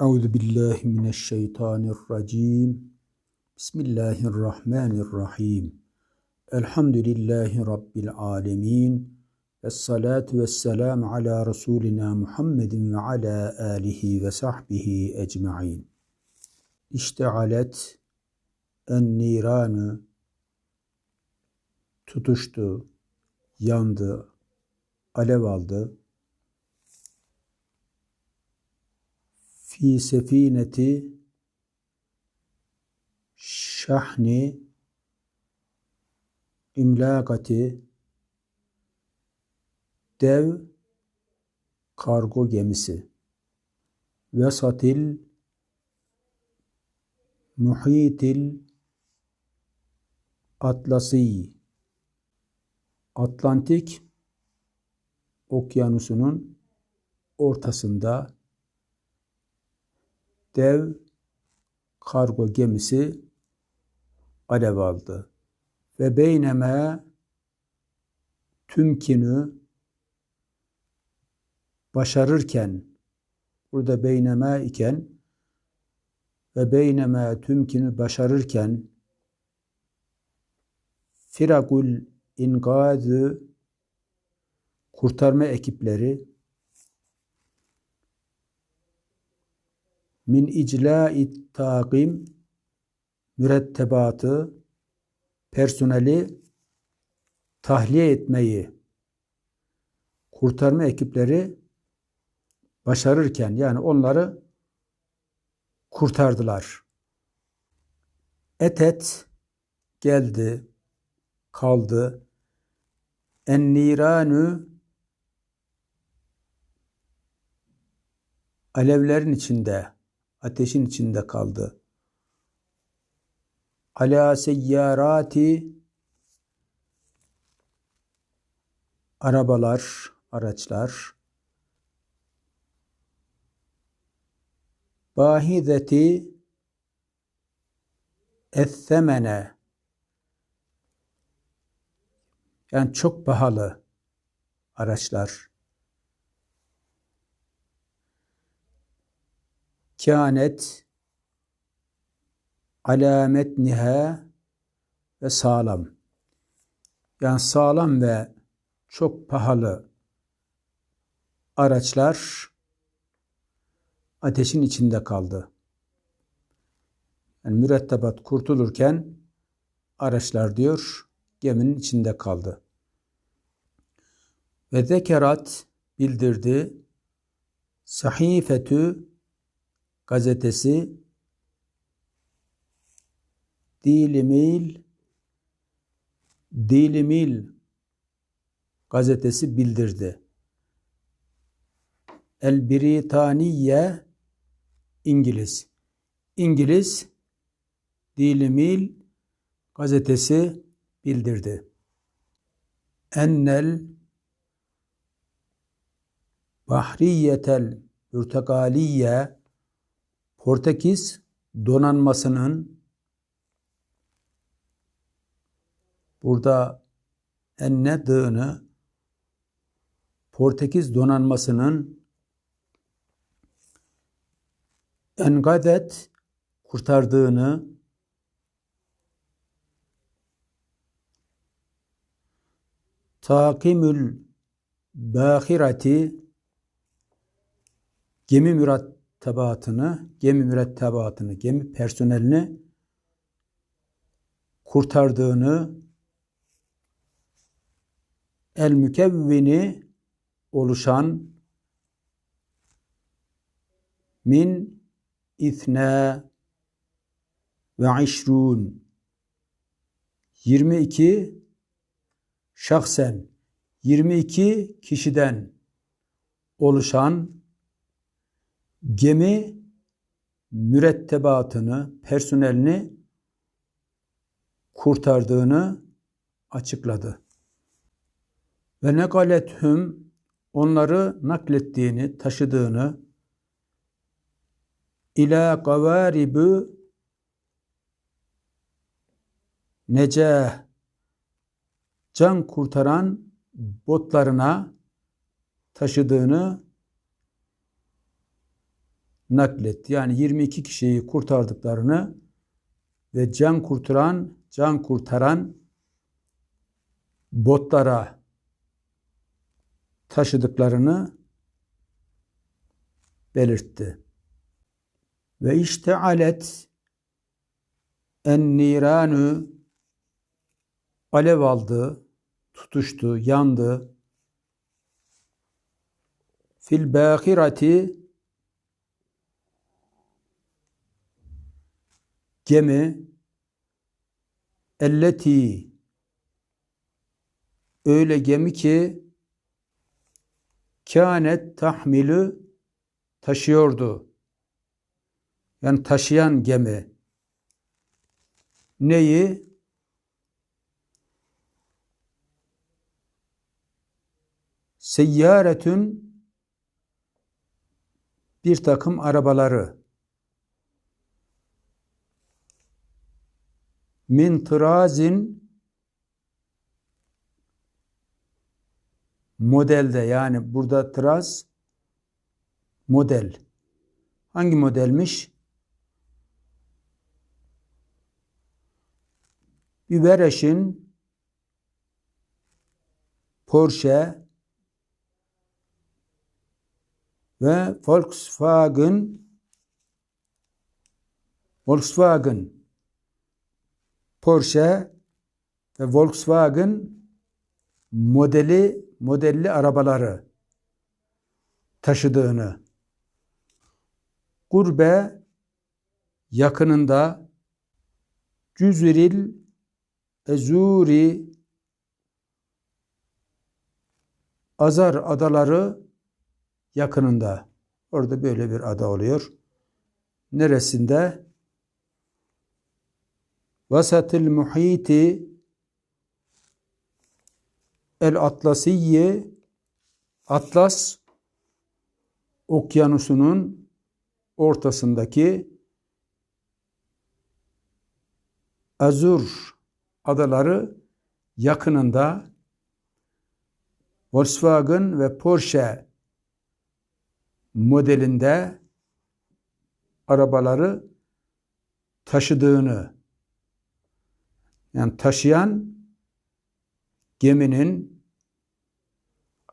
Euzu billahi mineşşeytanirracim. Bismillahirrahmanirrahim. Elhamdülillahi rabbil alamin. Essalatu vesselam ala Resulina Muhammedin ve ala alihi ve sahbihi ecmaîn. İştealet en niranu tutuştu, yandı, alev aldı. Fi sefineti şahni imlakati dev kargo gemisi. Vesatil muhitil atlasi Atlantik okyanusunun ortasında dev kargo gemisi alev aldı. Ve beyneme tümkünü başarırken burada beyneme iken ve beyneme tümkünü başarırken firakul ingazı kurtarma ekipleri min icla'i takim mürettebatı personeli tahliye etmeyi kurtarma ekipleri başarırken yani onları kurtardılar. Etet geldi, kaldı. En niranu alevlerin içinde, ateşin içinde kaldı. Ala seyyarati arabalar, araçlar. Bahideti etsemene yani çok pahalı araçlar kânet alamet niha ve sağlam. Yani sağlam ve çok pahalı araçlar ateşin içinde kaldı. Yani mürettebat kurtulurken araçlar diyor geminin içinde kaldı. Ve zekerat bildirdi sahifetü gazetesi Dilimil Dilimil gazetesi bildirdi. El Britaniye İngiliz. İngiliz Dilimil gazetesi bildirdi. Ennel Bahriyetel Pürtekaliye Portekiz donanmasının burada enne dığını Portekiz donanmasının engadet kurtardığını takimül bahirati gemi mürettebatını, gemi mürettebatını, gemi personelini kurtardığını el mükevvini oluşan min ithne ve işrun. 22 şahsen 22 kişiden oluşan gemi mürettebatını, personelini kurtardığını açıkladı. Ve nekalethüm onları naklettiğini, taşıdığını ila gavaribu necah can kurtaran botlarına taşıdığını nakletti. Yani 22 kişiyi kurtardıklarını ve can kurtaran, can kurtaran botlara taşıdıklarını belirtti. Ve işte alet en niranu alev aldı, tutuştu, yandı. Fil bâhirati gemi elleti öyle gemi ki kânet tahmilü taşıyordu. Yani taşıyan gemi. Neyi? Seyyaretün bir takım arabaları min tırazin modelde yani burada tıraz model. Hangi modelmiş? Bibereş'in Porsche ve Volkswagen Volkswagen Porsche ve Volkswagen modeli modelli arabaları taşıdığını Gurbe yakınında Cüzüril Ezuri Azar adaları yakınında. Orada böyle bir ada oluyor. Neresinde? Vasatil muhiti El Atlasiyye Atlas okyanusunun ortasındaki Azur adaları yakınında Volkswagen ve Porsche modelinde arabaları taşıdığını yani taşıyan geminin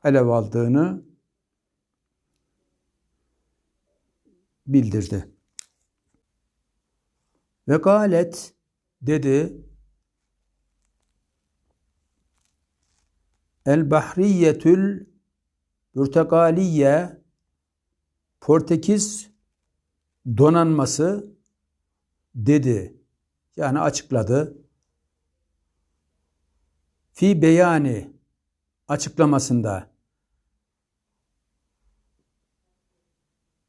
alev aldığını bildirdi. Ve galet dedi El bahriyetül Pürtekaliye Portekiz donanması dedi. Yani açıkladı. Fi beyani açıklamasında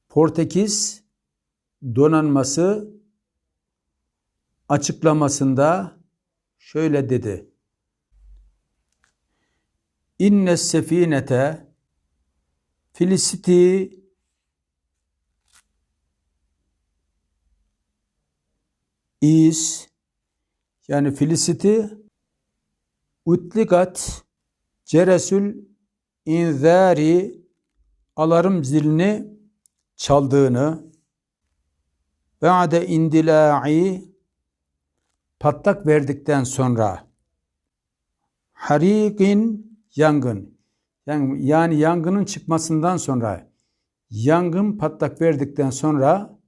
Portekiz donanması açıklamasında şöyle dedi. İnne sefinete Filisti is yani Filisti utlikat ceresül inzari alarm zilini çaldığını ba'de indila'i patlak verdikten sonra harikin yangın yani, yani yangının çıkmasından sonra yangın patlak verdikten sonra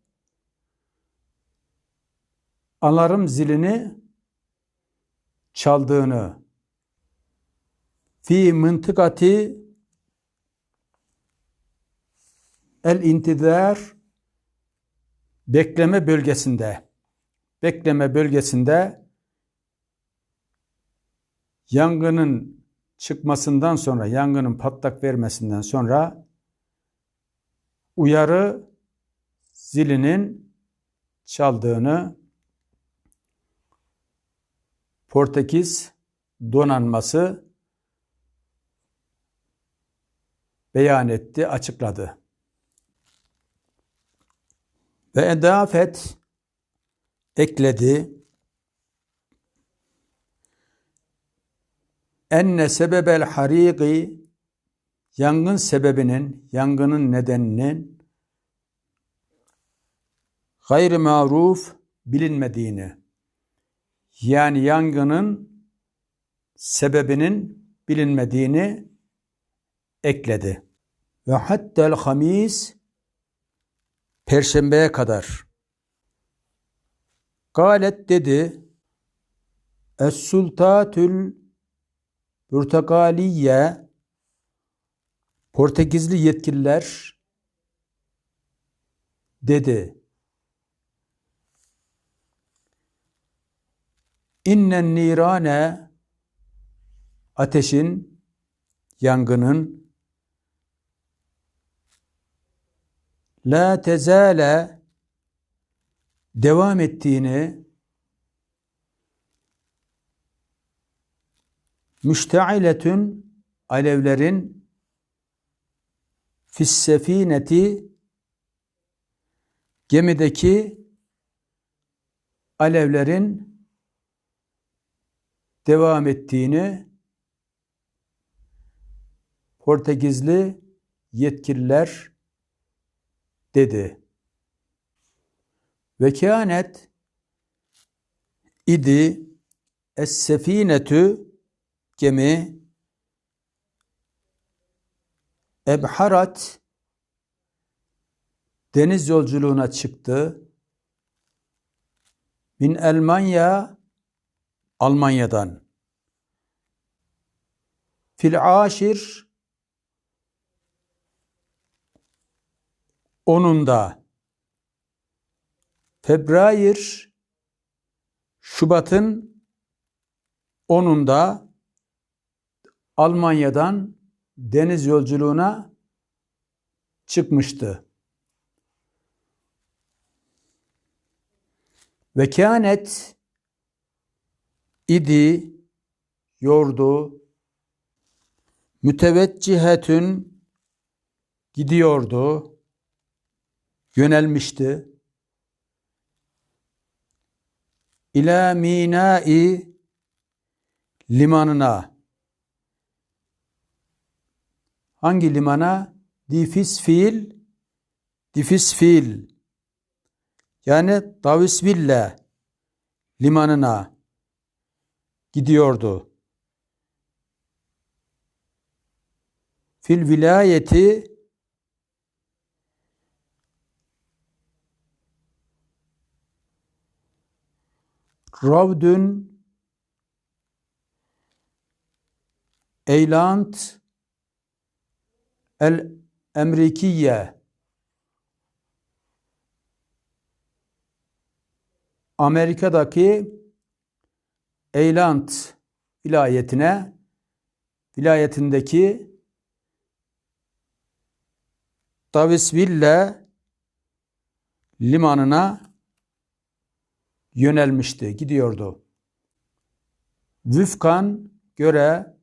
alarm zilini çaldığını fi mıntıkati el intidar bekleme bölgesinde bekleme bölgesinde yangının çıkmasından sonra yangının patlak vermesinden sonra uyarı zilinin çaldığını Portekiz donanması beyan etti, açıkladı. Ve edafet ekledi. Enne sebebel hariki yangın sebebinin, yangının nedeninin gayri maruf bilinmediğini yani yangının sebebinin bilinmediğini ekledi. Ve hattel hamis perşembeye kadar. Galet dedi Es sultatül Portakaliye Portekizli yetkililer dedi. İnnen nirane ateşin, yangının la tezale devam ettiğini müştailetün alevlerin fissefineti gemideki alevlerin devam ettiğini Portekizli yetkililer dedi. Ve kânet idi es-sefinetü gemi ebharat deniz yolculuğuna çıktı. Min Almanya Almanya'dan. Fil aşir onunda Februar Şubat'ın onunda Almanya'dan deniz yolculuğuna çıkmıştı. Ve kânet idi, yordu, müteveccühetün gidiyordu, yönelmişti. İlâ minâi limanına. Hangi limana? Difis fiil, difis fiil. Yani Davisville limanına gidiyordu. Fil vilayeti Ravdün Eyland El Emrikiye. Amerika'daki Eyland vilayetine vilayetindeki Davisville limanına yönelmişti, gidiyordu. Vüfkan göre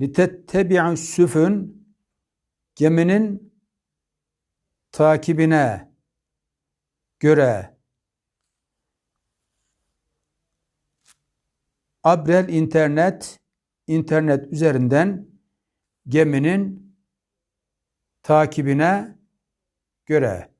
litettebi'u süfün geminin takibine göre Abrel internet internet üzerinden geminin takibine göre